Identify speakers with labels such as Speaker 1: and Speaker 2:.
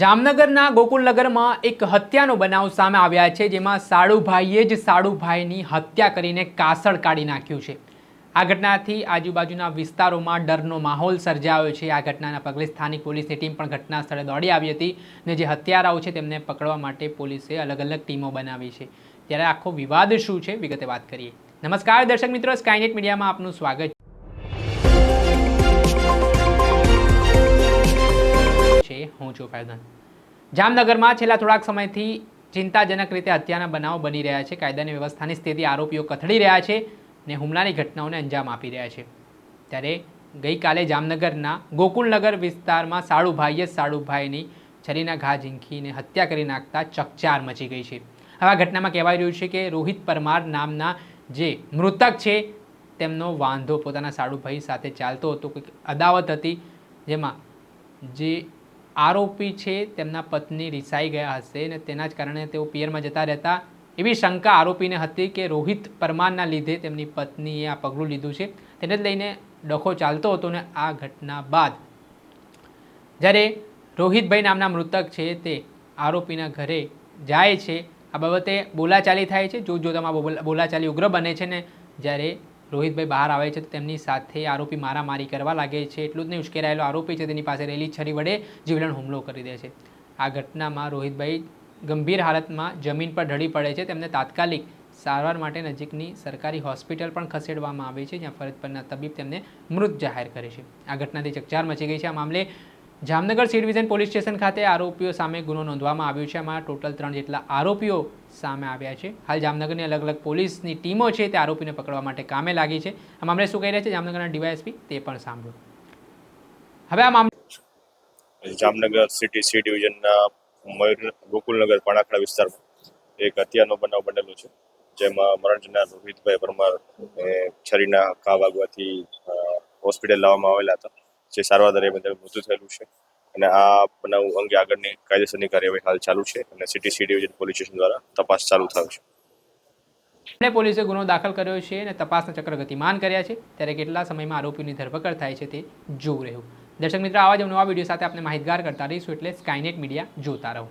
Speaker 1: જામનગરના ગોકુલનગરમાં એક હત્યાનો બનાવ સામે આવ્યા છે, જેમાં સાડુભાઈએ જ સાડુભાઈની હત્યા કરીને કાસળ કાઢી નાખ્યું છે. આ ઘટનાથી આજુબાજુના વિસ્તારોમાં ડરનો માહોલ સર્જાયો છે. આ ઘટનાના પગલે સ્થાનિક પોલીસની ટીમ પણ ઘટના સ્થળે દોડી આવી હતી અને જે હત્યારાઓ છે, તેમને પકડવા માટે પોલીસે અલગ અલગ ટીમો બનાવી છે. ત્યારે આખો વિવાદ શું છે, વિગતે વાત કરીએ. નમસ્કાર, દર્શક મિત્રો, સ્કાયનેટ મીડિયામાં આપનું સ્વાગત હું છું જામનગરમાં છેલ્લા થોડાક સમયથી ચિંતાજનક રીતે હત્યાના બનાવો બની રહ્યા છે. કાયદાની વ્યવસ્થાની સ્થિતિ આરોપીઓ કથળી રહ્યા છે ને હુમલાની ઘટનાઓને અંજામ આપી રહ્યા છે. ત્યારે ગઈકાલે જામનગરના ગોકુલનગર વિસ્તારમાં સાળુભાઈએ સાળુભાઈની છરીના ઘા ઝીંખીને હત્યા કરી નાખતા ચકચાર મચી ગઈ છે. હવે આ ઘટનામાં કહેવાય રહ્યું છે કે રોહિત પરમાર નામના જે મૃતક છે તેમનો વાંધો પોતાના સાળુભાઈ સાથે ચાલતો હતો. કોઈક અદાવત હતી જેમાં જે આરોપી છે, તેમના પત્ની રિસાઈ ગયા હશે અને તેના જ કારણે તેઓ પિયરમાં જતા રહેતા એવી શંકા આરોપીને હતી કે રોહિત પરમારના લીધે તેમની પત્નીએ આ પગલું લીધું છે. તેને જ લઈને ડખો ચાલતો હતો ને આ ઘટના બાદ. જ્યારે રોહિતભાઈ નામના મૃતક છે તે આરોપીના ઘરે જાય છે, આ બાબતે બોલાચાલી થાય છે. જોત જોતામાં બોલ- બોલાચાલી ઉગ્ર બને છે ને, જ્યારે રોહિતભાઈ બહાર આવે છે તો તેમની સાથે આરોપી મારામારી કરવા લાગે છે. એટલું જ નહીં, ઉશ્કેરાયેલો આરોપી છે, તેની પાસે રહેલી છરી વડે જીવલેણ હુમલો કરી દે છે. આ ઘટનામાં રોહિતભાઈ ગંભીર હાલતમાં જમીન પર ઢળી પડે છે. તેમને તાત્કાલિક સારવાર માટે નજીકની સરકારી હોસ્પિટલ પણ ખસેડવામાં આવે છે, જ્યાં ફરજ પરના તબીબ તેમને મૃત જાહેર કરે છે. આ ઘટનાથી ચકચાર મચી ગઈ છે. આ મામલે Jamnagar C division police station ખાતે આરોપીઓ સામે ગુનો નોંધવામાં આવ્યો છે. આમાં ટોટલ ત્રણ જેટલા આરોપીઓ સામે આવ્યા છે. હાલ જામનગરની અલગ અલગ પોલીસની ટીમો છે તે આરોપીને પકડવા માટે કામે લાગી છે. આ મામલે શું કહી રહ્યા છે જામનગરના ડીવાયએસપી તે પણ સાંભળો. હવે આ મામલે
Speaker 2: જામનગર સિટી સી ડિવિઝનના મયુર ગોકુલનગર પાણાખડા વિસ્તારમાં એક હત્યાનો બનાવ બનેલો છે. જેમાં મરણ જનાર રોહિતભાઈ પરમાર છરીના ઘા હોસ્પિટલ લાવવામાં આવેલા હતા. જે સારવાર દરમિયાન તેનું મૃત્યુ થયેલું છે. અને આ બનાવ અંગે આગળની કાયદેસરની કાર્યવાહી હાલ ચાલુ છે અને city C division police station દ્વારા તપાસ ચાલુ થયો છે.
Speaker 1: મામલે પોલીસે ગુનો દાખલ કર્યો છે અને તપાસના ચક્ર ગતિમાન કર્યા છે. ત્યારે કેટલા સમયમાં આરોપીની ધરપકડ થાય છે તે જોવું રહ્યું. દર્શક મિત્રો, આવા જ નવા વીડિયો સાથે આપણે માહિતગાર કરતા રહીશું એટલે સ્કાયનેટ મીડિયા જોતા રહો.